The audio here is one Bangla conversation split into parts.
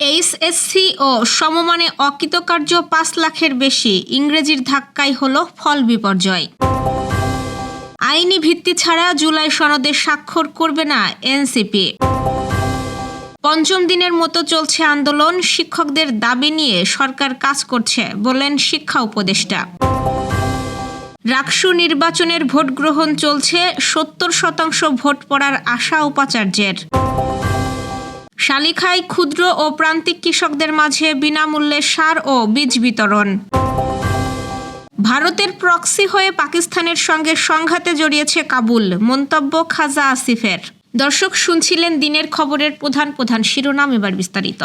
এইচএসসি ও সমমানে অকৃতকার্য পাঁচ লাখের বেশি ইংরেজির ধাক্কাই হল ফল বিপর্যয়। আইনি ভিত্তি ছাড়া জুলাই সনদে স্বাক্ষর করবে না এনসিপি পঞ্চম দিনের মতো চলছে আন্দোলন, শিক্ষকদের দাবি নিয়ে সরকার কাজ করছে বললেন শিক্ষা উপদেষ্টা। রাকসু নির্বাচনের ভোট গ্রহণ চলছে, সত্তর শতাংশ ভোট পড়ার আশা উপাচার্যের। শালিখায় ক্ষুদ্র ও প্রান্তিক কৃষকদের মাঝে বিনামূল্যে সার ও বীজ বিতরণ। ভারতের প্রক্সি হয়ে পাকিস্তানের সঙ্গে সংঘাতে জড়িয়েছে কাবুল, মন্তব্য খাজা আসিফের। দর্শক, শুনছিলেন দিনের খবরের প্রধান প্রধান শিরোনাম এবার বিস্তারিত।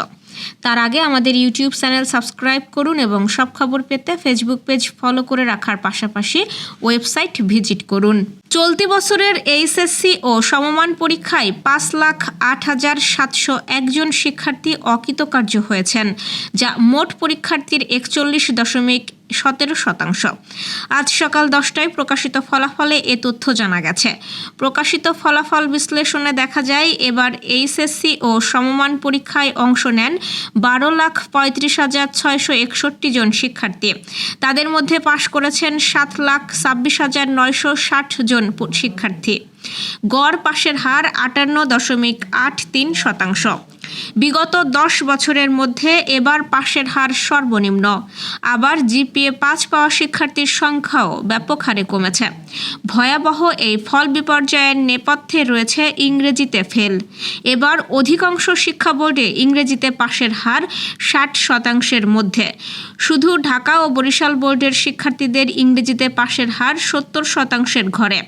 তার আগে আমাদের ইউটিউব চ্যানেল সাবস্ক্রাইব করুন এবং সব খবর পেতে ফেসবুক পেজ ফলো করে রাখার পাশাপাশি ওয়েবসাইট ভিজিট করুন। চলতি বছরের এইচএসসি ও সমমান পরীক্ষায় পাঁচ লাখ আট হাজার সাতশো একজন শিক্ষার্থী অকৃতকার্য হয়েছেন, যা মোট পরীক্ষার্থীর একচল্লিশ দশমিক সতেরো শতাংশ। আজ সকাল দশটায় প্রকাশিত ফলাফলে এ তথ্য জানা গেছে। প্রকাশিত ফলাফল বিশ্লেষণে দেখা যায়, এবার এইচএসসি ও সমমান পরীক্ষায় অংশ নেন বারো লাখ পঁয়ত্রিশ হাজার ছয়শো একষট্টি জন শিক্ষার্থী। তাদের মধ্যে পাশ করেছেন সাত লাখ ছাব্বিশ হাজার নয়শো ষাট জন শিক্ষার্থী। গড় পাশের হার আটান্ন দশমিক আট তিন শতাংশ। বিগত দশ বছরের মধ্যে এবার পাশের হার সর্বনিম্ন। আবার জিপিএ পাঁচ পাওয়া শিক্ষার্থীর সংখ্যাও ব্যাপক হারে কমেছে। ভয়াবহ এই ফল বিপর্যয়ের নেপথ্যে রয়েছে ইংরেজিতে ফেল। এবার অধিকাংশ শিক্ষা বোর্ডে ইংরেজিতে পাশের হার ষাট শতাংশের মধ্যে। শুধু ঢাকা ও বরিশাল বোর্ডের শিক্ষার্থীদের ইংরেজিতে পাশের হার সত্তর শতাংশের ঘরে।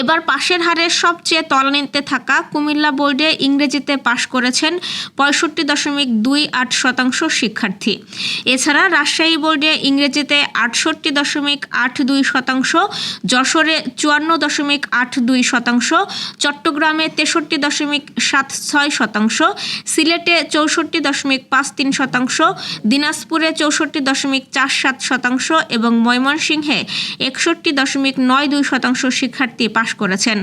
এবার পাশের হারের সবচেয়ে তলানিতে থাকা কুমিল্লা বোর্ডে ইংরেজিতে পাশ করেছেন পঁয়ষট্টি দশমিক দুই আট শতাংশ শিক্ষার্থী। এছাড়া রাজশাহী বোর্ডে ইংরেজিতে আটষট্টি দশমিক আট দুই শতাংশ, যশোরে চুয়ান্ন দশমিক আট দুই শতাংশ, চট্টগ্রামে তেষট্টি দশমিক সাত ছয় শতাংশ, সিলেটে চৌষট্টি দশমিক পাঁচ তিন শতাংশ, দিনাজপুরে চৌষট্টি দশমিক চার সাত শতাংশ এবং ময়মনসিংহে একষট্টি দশমিক নয় দুই শতাংশ শিক্ষার্থী পাশ করেছেন।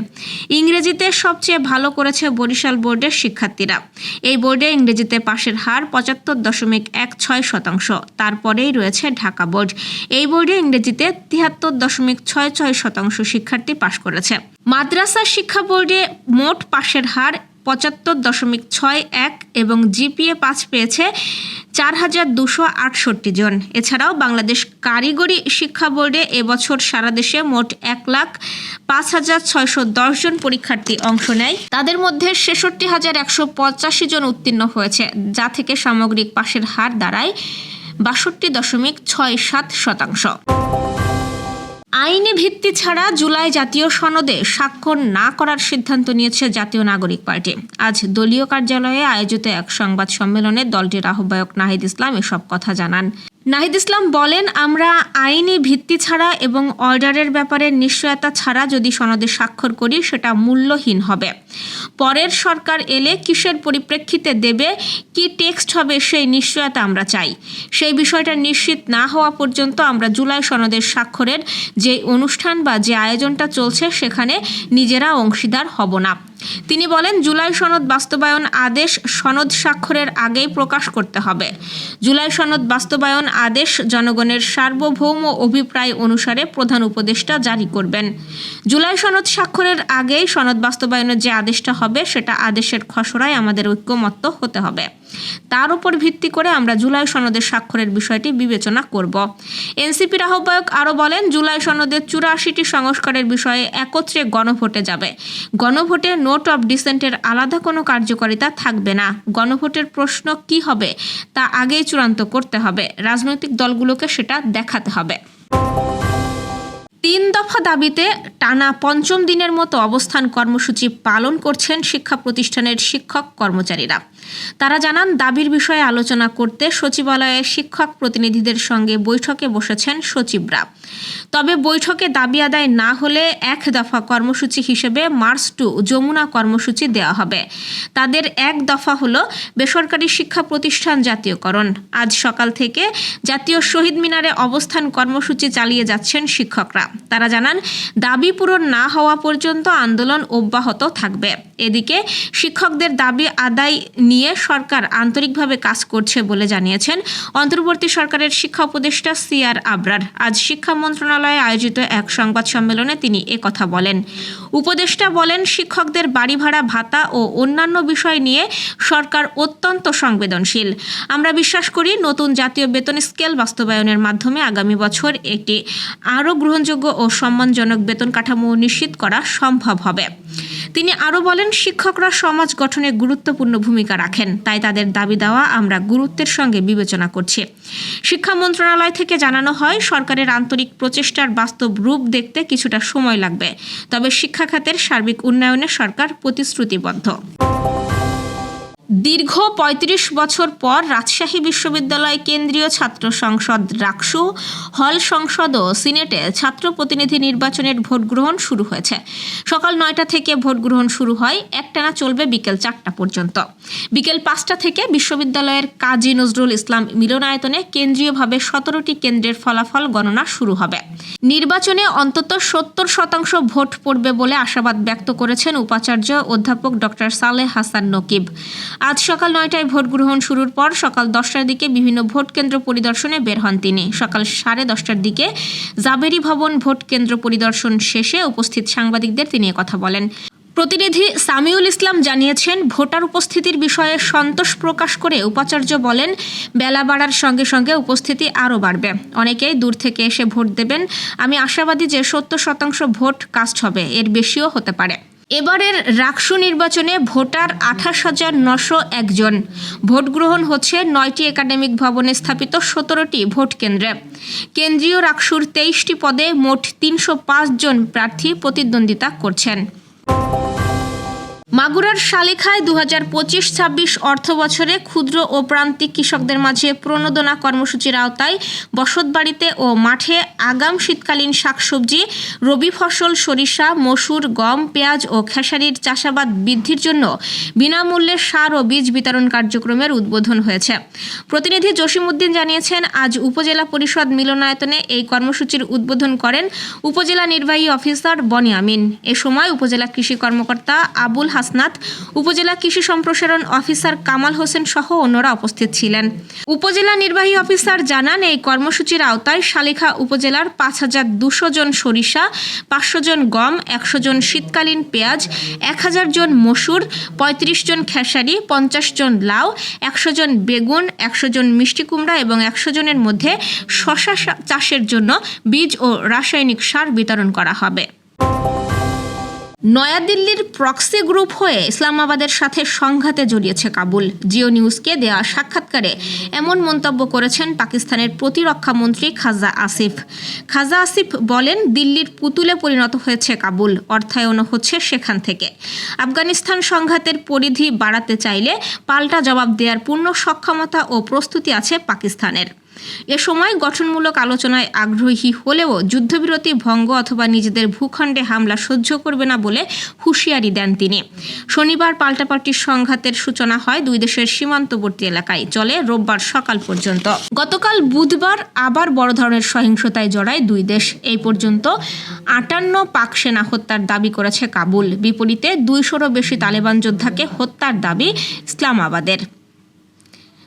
ইংরেজিতে সবচেয়ে ভালো করেছে বরিশাল বোর্ডের শিক্ষার্থীরা। এই বোর্ডে ইংরেজিতে পাশের হার পঁচাত্তর দশমিক এক ছয় শতাংশ, তারপরেই রয়েছে ঢাকা বোর্ড। এই বোর্ডে ইংরেজিতে তিয়াত্তর দশমিক ছয় ছয় শতাংশ শিক্ষার্থী পাশ করেছে। মাদ্রাসা শিক্ষা বোর্ডে মোট পাশের হার পঁচাত্তর দশমিক ছয় এক এবং জিপিএ পাঁচ পেয়েছে চার হাজার দুশো আটষট্টি জন। এছাড়াও বাংলাদেশ কারিগরি শিক্ষা বোর্ডে এবছর সারা দেশে মোট এক লাখ পাঁচ হাজার ছয়শো দশ জন পরীক্ষার্থী অংশ নেয়। তাদের মধ্যে ছেষট্টি হাজার একশো পঁচাশি জন উত্তীর্ণ হয়েছে, যা থেকে সামগ্রিক পাশের হার দাঁড়ায় বাষট্টি দশমিক ছয় সাত শতাংশ। আইনি ভিত্তি ছাড়া জুলাই জাতীয় সনদে স্বাক্ষর না করার সিদ্ধান্ত নিয়েছে জাতীয় নাগরিক পার্টি। আজ দলীয় কার্যালয়ে আয়োজিত এক সংবাদ সম্মেলনে দলটির আহ্বায়ক নাহিদ ইসলাম এসব কথা জানান। নাহিদ ইসলাম বলেন, আমরা আইনি ভিত্তি ছাড়া এবং অর্ডারের ব্যাপারে নিশ্চয়তা ছাড়া যদি সনদে স্বাক্ষর করি, সেটা মূল্যহীন হবে। পরের সরকার এলে কিসের পরিপ্রেক্ষিতে দেবে, কি টেক্সট হবে, সেই নিশ্চয়তা আমরা চাই। সেই বিষয়টা নিশ্চিত না হওয়া পর্যন্ত আমরা জুলাই সনদের স্বাক্ষরের যে অনুষ্ঠান বা যে আয়োজনটা চলছে, সেখানে নিজেরা অংশীদার হব না। তিনি বলেন, জুলাই সনদ বাস্তবায়ন আদেশ সনদ স্বাক্ষরের আগেই প্রকাশ করতে হবে। জুলাই সনদ বাস্তবায়ন আদেশ জনগণের সার্বভৌম অভিপ্রায় অনুসারে প্রধান উপদেষ্টা জারি করবেন। জুলাই সনদ স্বাক্ষরের আগেই সনদ বাস্তবায়নের যে আদেশটা হবে, সেটা আদেশের খসড়ায় আমাদের ঐক্যমত্য হতে হবে। তার উপর ভিত্তি করে আমরা জুলাই সনদের স্বাক্ষরের বিষয়টি বিবেচনা করব। এনসিপির আহ্বায়ক আরও বলেন, জুলাই সনদের চুরাশিটি সংস্কারের বিষয়ে একত্রে গণভোটে যাবে। গণভোটে নোট অফ ডিসেন্টের আলাদা কোনো কার্যকারিতা থাকবে না। গণভোটের প্রশ্ন কি হবে তা আগেই চূড়ান্ত করতে হবে। রাজনৈতিক দলগুলোকে সেটা দেখাতে হবে। তিন দফা দাবিতে টানা পঞ্চম দিনের মতো অবস্থান কর্মসূচি পালন করছেন শিক্ষা প্রতিষ্ঠানের শিক্ষক কর্মচারীরা। তারা জানান, দাবির বিষয়ে আলোচনা করতে সচিবালয়ে শিক্ষক প্রতিনিধিদের সঙ্গে বৈঠকে বসেছেন সচিবরা। তবে বৈঠকে দাবি আদায় না হলে এক দফা কর্মসূচি হিসেবে মার্চ টু যমুনা কর্মসূচি দেওয়া হবে। তাদের এক দফা হল বেসরকারি শিক্ষা প্রতিষ্ঠান জাতীয়করণ। আজ সকাল থেকে জাতীয় শহীদ মিনারে অবস্থান কর্মসূচি চালিয়ে যাচ্ছেন শিক্ষকরা। তারা জানান, দাবি পূরণ না হওয়া পর্যন্ত আন্দোলন অব্যাহত থাকবে। এদিকে শিক্ষকদের দাবি আদায় নিয়ে সরকার আন্তরিকভাবে কাজ করছে বলে জানিয়েছেন অন্তর্বর্তী সরকারের শিক্ষা উপদেষ্টা সিআর আবরার। আজ শিক্ষা মন্ত্রণালয়ে আয়োজিত এক সংবাদ সম্মেলনে তিনি কথা বলেন। উপদেষ্টা বলেন, শিক্ষকদের বাড়ি ভাড়া ভাতা ও অন্যান্য বিষয় নিয়ে সরকার অত্যন্ত সংবেদনশীল। আমরা বিশ্বাস করি নতুন জাতীয় বেতন স্কেল বাস্তবায়নের মাধ্যমে আগামী বছর একটি আরও গ্রহণযোগ্য ও সম্মানজনক বেতন কাঠামো নিশ্চিত করা সম্ভব হবে। তিনি আরও বলেন, শিক্ষকরা সমাজ গঠনে গুরুত্বপূর্ণ ভূমিকা রাখেন। তাই তাদের দাবি দেওয়া আমরা গুরুত্বের সঙ্গে বিবেচনা করছি। শিক্ষা মন্ত্রণালয় থেকে জানানো হয়, সরকারের আন্তরিক প্রচেষ্টার বাস্তব রূপ দেখতে কিছুটা সময় লাগবে। তবে শিক্ষা খাতের সার্বিক উন্নয়নে সরকার প্রতিশ্রুতিবদ্ধ। দীর্ঘ ৩৫ বছর পর রাজশাহী বিশ্ববিদ্যালয় কেন্দ্রীয় ছাত্র সংসদ রাকসু হল সংসদ ও সিনেটে ছাত্র প্রতিনিধি নির্বাচনের ভোট গ্রহণ শুরু হয়েছে। সকাল নয়টা থেকে ভোট গ্রহণ শুরু হয় একটানা চলবে বিকেল চারটা পর্যন্ত। বিকেল পাঁচটা থেকে বিশ্ববিদ্যালয়ের কাজী নজরুল ইসলাম মিলনায়তনে কেন্দ্রীয়ভাবে সতেরোটি কেন্দ্রের ফলাফল গণনা শুরু হবে। নির্বাচনে অন্তত সত্তর শতাংশ ভোট পড়বে বলে আশাবাদ ব্যক্ত করেছেন উপাচার্য অধ্যাপক ডক্টর সালেহ হাসান নকিব। আজ সকাল নয়টায় ভোট গ্রহণ শুরুর পর সকাল দশটার দিকে বিভিন্ন ভোট কেন্দ্র পরিদর্শনে বের হন তিনি। সকাল সাড়ে দশটার দিকে জাবেরি ভবন ভোট কেন্দ্র পরিদর্শন শেষে উপস্থিত সাংবাদিকদের তিনি কথা বলেন। প্রতিনিধি সামিউল ইসলাম জানিয়েছেন, ভোটার উপস্থিতির বিষয়ে সন্তোষ প্রকাশ করে উপাচার্য বলেন, বেলা বাড়ার সঙ্গে সঙ্গে উপস্থিতি আরও বাড়বে। অনেকেই দূর থেকে এসে ভোট দেবেন। আমি আশাবাদী যে সত্তর শতাংশ ভোট কাস্ট হবে, এর বেশিও হতে পারে। এবারের রাকসু নির্বাচনে ভোটার আঠাশ হাজার নশো একজন ভোট গ্রহণ হচ্ছে নয়টি একাডেমিক ভবনে স্থাপিত সতেরোটি ভোট কেন্দ্রে। কেন্দ্রীয় রাকসুর তেইশটি পদে মোট তিনশো জন প্রার্থী প্রতিদ্বন্দ্বিতা করছেন। মাগুরার শালিখায় দু হাজার পঁচিশ ছাব্বিশ অর্থ বছরে ক্ষুদ্র ও প্রান্তিক কৃষকদের মাঝে প্রণোদনা কর্মসূচির আওতায় বসতবাড়িতে ও মাঠে আগাম শীতকালীন শাকসবজি, রবি ফসল, সরিষা, মসুর, গম, পেঁয়াজ ও খেসারির চাষাবাদ বৃদ্ধির জন্য বিনামূল্যে সার ও বীজ বিতরণ কার্যক্রমের উদ্বোধন হয়েছে। প্রতিনিধি জসিমউদ্দিন জানিয়েছেন, আজ উপজেলা পরিষদ মিলনায়তনে এই কর্মসূচির উদ্বোধন করেন উপজেলা নির্বাহী অফিসার বনি আমিন। এ সময় উপজেলা কৃষি কর্মকর্তা আবুল হাসনাত, উপজেলা কৃষি সম্প্রসারণ অফিসার কামাল হোসেন সহ অন্যরা উপস্থিত ছিলেন। উপজেলা নির্বাহী অফিসার জানান, এই কর্মসূচির আওতায় শালিখা উপজেলার পাঁচ হাজার দুশো জন সরিষা, পাঁচশো জন গম, একশো জন শীতকালীন পেঁয়াজ, এক হাজার জন মসুর, পঁয়ত্রিশ জন খেসারি, পঞ্চাশ জন লাউ, একশো জন বেগুন, একশো জন মিষ্টি কুমড়া এবং একশো জনের মধ্যে শশা চাষের জন্য বীজ ও রাসায়নিক সার বিতরণ করা হবে। নয়াদিল্লির প্রক্সি গ্রুপ হয়ে ইসলামাবাদের সাথে সংঘাতে জড়িয়েছে কাবুল। জিও নিউজকে দেওয়া সাক্ষাৎকারে এমন মন্তব্য করেছেন পাকিস্তানের প্রতিরক্ষা মন্ত্রী খাজা আসিফ। খাজা আসিফ বলেন, দিল্লির পুতুলে পরিণত হয়েছে কাবুল, অর্থায়ন হচ্ছে সেখান থেকে। আফগানিস্তান সংঘাতের পরিধি বাড়াতে চাইলে পাল্টা জবাব দেওয়ার পূর্ণ সক্ষমতা ও প্রস্তুতি আছে পাকিস্তানের। এ সময় গঠনমূলক আলোচনায় আগ্রহী হলেও যুদ্ধবিরতি ভঙ্গ অথবা নিজেদের ভূখণ্ডে হামলা সহ্য করবে না বলে হুঁশিয়ারি দেন তিনি। শনিবার পাল্টাপাল্টির সংঘাতের সূচনা হয় দুই দেশের সীমান্তবর্তী এলাকায়, চলে রোববার সকাল পর্যন্ত। গতকাল বুধবার আবার বড় ধরনের সহিংসতায় জড়ায় দুই দেশ। এই পর্যন্ত আটান্ন পাক সেনা হত্যার দাবি করেছে কাবুল। বিপরীতে দুইশোরও বেশি তালেবান যোদ্ধাকে হত্যার দাবি ইসলামাবাদের।